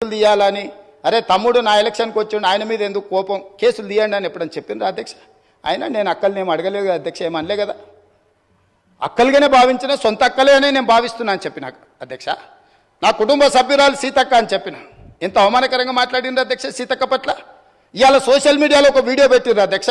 కేసులు తీయాలని? అరే తమ్ముడు నా ఎలక్షన్కి వచ్చిండు ఆయన మీద ఎందుకు కోపం? కేసులు తీయండి అని ఎప్పుడని చెప్పిండ్రు అధ్యక్ష? ఆయన నేను అక్కల్ని అడగలేదు కదా అధ్యక్ష ఏమనలే కదా? అక్కలుగానే భావించిన సొంత అక్కలేనే నేను భావిస్తున్నా అని చెప్పిన అధ్యక్ష? నా కుటుంబ సభ్యురాలు సీతక్క అని చెప్పిన? ఎంత అవమానకరంగా మాట్లాడిండ్రు అధ్యక్ష సీతక్క పట్ల? ఇవాళ సోషల్ మీడియాలో ఒక వీడియో పెట్టిర్రు అధ్యక్ష?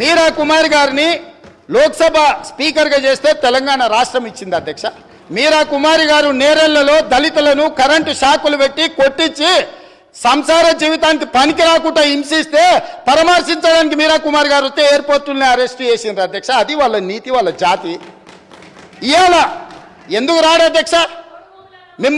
మీరా కుమార్ గారిని లోక్సభ స్పీకర్గా చేస్తే తెలంగాణ రాష్ట్రం ఇచ్చింది అధ్యక్ష. మీరా కుమారి గారు నేరెళ్ళలో దళితులను కరెంటు షాకులు పెట్టి కొట్టించి సంసార జీవితానికి పనికి రాకుండా హింసిస్తే పరామర్శించడానికి మీరా కుమార్ గారు వస్తే ఎయిర్పోర్టుల్ని అరెస్ట్ చేసిండ్రు అధ్యక్ష. అది వాళ్ళ నీతి వాళ్ళ జాతి. ఇవాళ ఎందుకు రాడు అధ్యక్ష?